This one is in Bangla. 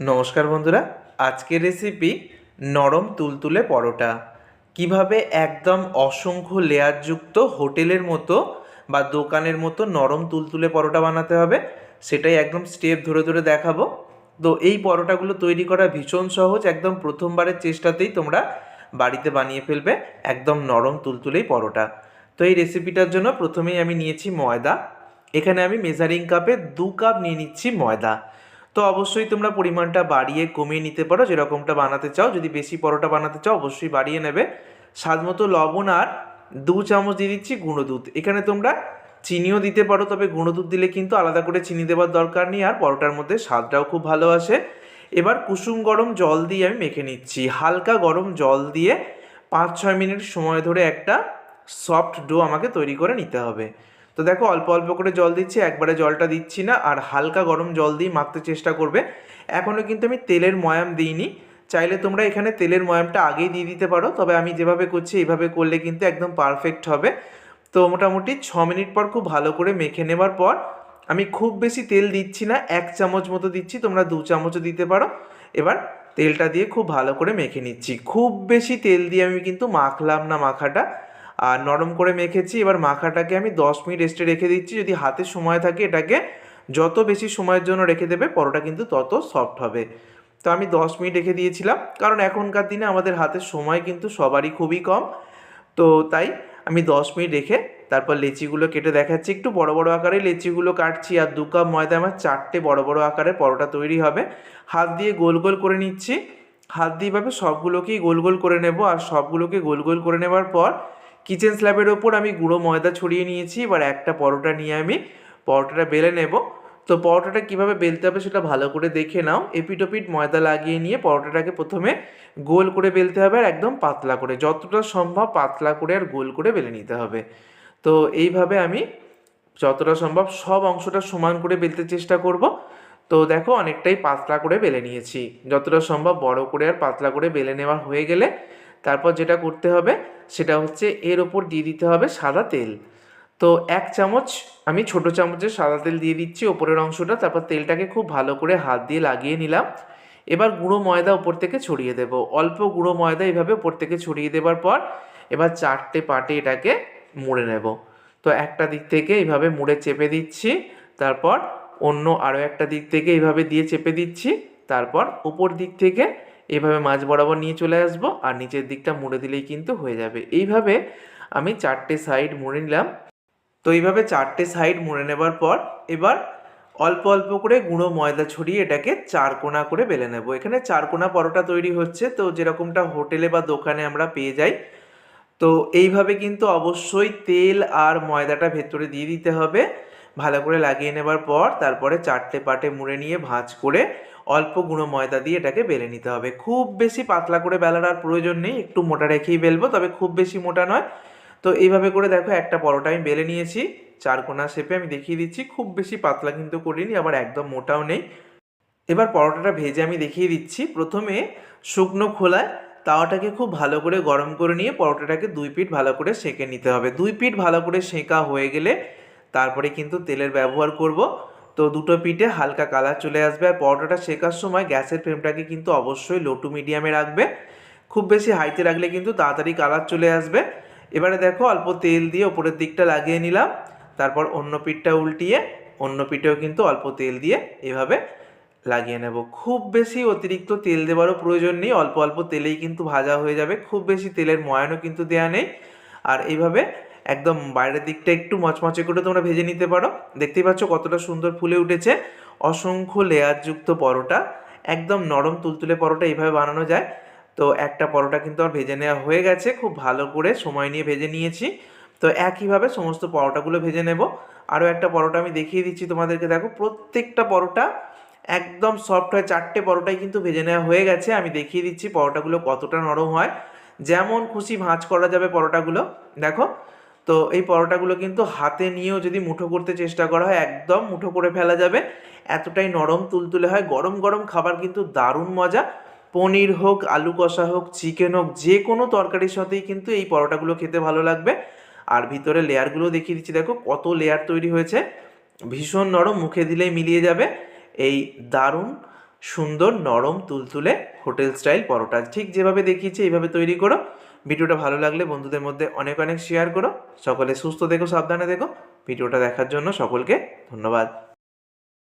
নমস্কার বন্ধুরা, আজকের রেসিপি নরম তুলতুলে পরোটা। কীভাবে একদম অসংখ্য লেয়ারযুক্ত হোটেলের মতো বা দোকানের মতো নরম তুলতুলে পরোটা বানাতে হবে, সেটাই একদম স্টেপ ধরে ধরে দেখাবো। তো এই পরোটাগুলো তৈরি করা ভীষণ সহজ, একদম প্রথমবারের চেষ্টাতেই তোমরা বাড়িতে বানিয়ে ফেলবে একদম নরম তুলতুলেই পরোটা। তো এই রেসিপিটার জন্য প্রথমেই আমি নিয়েছি ময়দা। এখানে আমি মেজারিং কাপে দু কাপ নিয়ে নিচ্ছি ময়দা। তো অবশ্যই তোমরা পরিমাণটা বাড়িয়ে কমিয়ে নিতে পারো, যেরকমটা বানাতে চাও। যদি বেশি পরোটা বানাতে চাও, অবশ্যই বাড়িয়ে নেবে। স্বাদ মতো লবণ আর দু চামচ দিয়ে দিচ্ছি গুঁড়ো দুধ। এখানে তোমরা চিনিও দিতে পারো, তবে গুঁড়ো দুধ দিলে কিন্তু আলাদা করে চিনি দেওয়ার দরকার নেই, আর পরোটার মধ্যে স্বাদটাও খুব ভালো আসে। এবার কুসুম গরম জল দিয়ে আমি মেখে নিচ্ছি। হালকা গরম জল দিয়ে পাঁচ ছয় মিনিট সময় ধরে একটা সফট ডো আমাকে তৈরি করে নিতে হবে। তো দেখো, অল্প অল্প করে জল দিচ্ছি, একবারে জলটা দিচ্ছি না, আর হালকা গরম জল দিয়ে মাখতে চেষ্টা করবে। এখনও কিন্তু আমি তেলের ময়াম দিইনি। চাইলে তোমরা এখানে তেলের ময়ামটা আগেই দিয়ে দিতে পারো, তবে আমি যেভাবে করছি এইভাবে করলে কিন্তু একদম পারফেক্ট হবে। তো মোটামুটি ছ মিনিট পর খুব ভালো করে মেখে নেবার পর, আমি খুব বেশি তেল দিচ্ছি না, এক চামচ মতো দিচ্ছি, তোমরা দু চামচও দিতে পারো। এবার তেলটা দিয়ে খুব ভালো করে মেখে নিচ্ছি। খুব বেশি তেল দিয়ে আমি কিন্তু মাখলাম না মাখাটা। আর নরম করে মেখেছি। এবার মাখাটাকে আমি দশ মিনিট রেস্টে রেখে দিচ্ছি। যদি হাতে সময় থাকে এটাকে যত বেশি সময়ের জন্য রেখে দেবে, পরোটা কিন্তু তত সফট হবে। তো আমি দশ মিনিট রেখে দিয়েছিলাম। কারণ এখনকার দিনে আমাদের হাতে সময় কিন্তু সবারই খুবই কম। তো তাই আমি দশ মিনিট রেখে তারপর লেচিগুলো কেটে দেখাচ্ছি। একটু বড় বড় আকারে লেচিগুলো কাটছি আর দু কাপ ময়দা আমার চারটে বড় বড় আকারে পরোটা তৈরি হবে। হাত দিয়ে গোল গোল করে নিচ্ছি। হাত দিয়ে এভাবে সবগুলোকেই গোল গোল করে নেব। আর সবগুলোকে গোল গোল করে নেবার পর কিচেন স্ল্যাবের ওপর আমি গুঁড়ো ময়দা ছড়িয়ে নিয়েছি, এবার একটা পরোটা নিয়ে আমি পরোটাটা বেলে নেব। তো পরোটাটা কীভাবে বেলতে হবে সেটা ভালো করে দেখে নাও। এপিটোপিট ময়দা লাগিয়ে নিয়ে পরোটাটাকে প্রথমে গোল করে বেলতে হবে আর একদম পাতলা করে। যতটা সম্ভব পাতলা করে আর গোল করে বেলে নিতে হবে। তো এইভাবে আমি যতটা সম্ভব সব অংশটা সমান করে বেলতে চেষ্টা করব। তো দেখো অনেকটাই পাতলা করে বেলে নিয়েছি। যতটা সম্ভব বড় করে আর পাতলা করে বেলে নেওয়া হয়ে গেলে তারপর যেটা করতে হবে, সেটা হচ্ছে এর ওপর দিয়ে দিতে হবে সাদা তেল। তো এক চামচ, আমি ছোট চামচে সাদা তেল দিয়ে দিচ্ছি ওপরের অংশটা, তারপর তেলটাকে খুব ভালো করে হাত দিয়ে লাগিয়ে নিলাম। এবার গুঁড়ো ময়দা উপর থেকে ছড়িয়ে দেব। অল্প গুঁড়ো ময়দা এইভাবে ওপর থেকে ছড়িয়ে দেবার পর, এবার চারটে পাটে এটাকে মুড়ে নেব। তো একটা দিক থেকে এইভাবে মুড়ে চেপে দিচ্ছি, তারপর অন্য আরও একটা দিক থেকে এইভাবে দিয়ে চেপে দিচ্ছি, তারপর উপর দিক থেকে এইভাবে মাছ বরাবর নিয়ে চলে আসব আর নিচের দিকটা মুড়ে দিলেই কিন্তু হয়ে যাবে। এইভাবে আমি চারটে সাইড মুড়ে নিলাম। তো এইভাবে চারটে সাইড মুড়ে নেবার পর এবার অল্প অল্প করে গুঁড়ো ময়দা ছড়িয়ে এটাকে চার কোনা করে বেলে নেব। এখানে চার কোনা পরোটা তৈরি হচ্ছে, তো যেরকমটা হোটেলে বা দোকানে আমরা পেয়ে যাই। তো এইভাবে কিন্তু অবশ্যই তেল আর ময়দাটা ভেতরে দিয়ে দিতে হবে। ভালো করে লাগিয়ে নেবার পর তারপরে চারটে পাটে মুড়ে নিয়ে ভাঁজ করে অল্প গুঁড়ো ময়দা দিয়ে এটাকে বেলে নিতে হবে। খুব বেশি পাতলা করে বেলার আর প্রয়োজন নেই, একটু মোটা রেখেই বেলবো, তবে খুব বেশি মোটা নয়। তো এইভাবে করে দেখো, একটা পরোটা আমি বেলে নিয়েছি, চার কোনা শেপে আমি দেখিয়ে দিচ্ছি, খুব বেশি পাতলা কিন্তু করিনি, আবার একদম মোটাও নেই। এবার পরোটাটা ভেজে আমি দেখিয়ে দিচ্ছি, প্রথমে শুকনো খোলায় তাওয়াটাকে খুব ভালো করে গরম করে নিয়ে পরোটাটাকে দুই পিঠ ভালো করে সেঁকে নিতে হবে। দুই পিঠ ভালো করে সেঁকা হয়ে গেলে তারপরে কিন্তু তেলের ব্যবহার করব। তো দুটো পিঠে হালকা কালার চলে আসবে আর পরোটাটা শেখার সময় গ্যাসের ফ্লেমটাকে কিন্তু অবশ্যই লো টু মিডিয়ামে রাখবে। খুব বেশি হাইতে রাখলে কিন্তু তাড়াতাড়ি কালার চলে আসবে। এবারে দেখো অল্প তেল দিয়ে ওপরের দিকটা লাগিয়ে নিলাম। তারপর অন্য পিঠটা উল্টিয়ে অন্য পিঠেও কিন্তু অল্প তেল দিয়ে এভাবে লাগিয়ে নেব। খুব বেশি অতিরিক্ত তেল দেওয়ারও প্রয়োজন নেই। অল্প অল্প তেলেই কিন্তু ভাজা হয়ে যাবে। খুব বেশি তেলের ময়ানও কিন্তু দেওয়া নেই। আর এইভাবে একদম বাইরের দিকটা একটু মচমচে করে তোমরা ভেজে নিতে পারো। দেখতেই পাচ্ছ কতটা সুন্দর ফুলে উঠেছে। অসংখ্য লেয়ারযুক্ত পরোটা, একদম নরম তুলতুলে পরোটা এইভাবে বানানো যায়। তো একটা পরোটা কিন্তু আমার ভেজে নেওয়া হয়ে গেছে, খুব ভালো করে সময় নিয়ে ভেজে নিয়েছি। তো একইভাবে সমস্ত পরোটাগুলো ভেজে নেব। আরও একটা পরোটা আমি দেখিয়ে দিচ্ছি তোমাদেরকে, দেখো প্রত্যেকটা পরোটা একদম সফট হয়, চারটে পরোটাই কিন্তু ভেজে নেওয়া হয়ে গেছে। আমি দেখিয়ে দিচ্ছি পরোটাগুলো কতটা নরম হয়। যেমন খুশি ভাঁজ করা যাবে পরোটাগুলো। দেখো তো এই পরোটাগুলো কিন্তু হাতে নিয়েও যদি মুঠো করতে চেষ্টা করা হয়, একদম মুঠো করে ফেলা যাবে। এতটাই নরম তুলতুলে হয়। গরম গরম খাবার কিন্তু দারুণ মজা। পনির হোক, আলু কষা হোক, চিকেন হোক, যে কোনো তরকারির সাথেই কিন্তু এই পরোটাগুলো খেতে ভালো লাগবে। আর ভিতরে লেয়ারগুলো দেখিয়ে দিচ্ছি। দেখো কত লেয়ার তৈরি হয়েছে। ভীষণ নরম, মুখে দিলেই মিলিয়ে যাবে। এই দারুণ সুন্দর, নরম, তুলতুলে হোটেল স্টাইল পরোটা। ঠিক যেভাবে দেখিয়েছি, এইভাবে তৈরি করো। ভিডিওটা ভালো লাগলে বন্ধুদের মধ্যে অনেক অনেক শেয়ার করো। সকলে সুস্থ দেখো সাবধানে দেখো ভিডিওটা দেখার জন্য সকলকে ধন্যবাদ।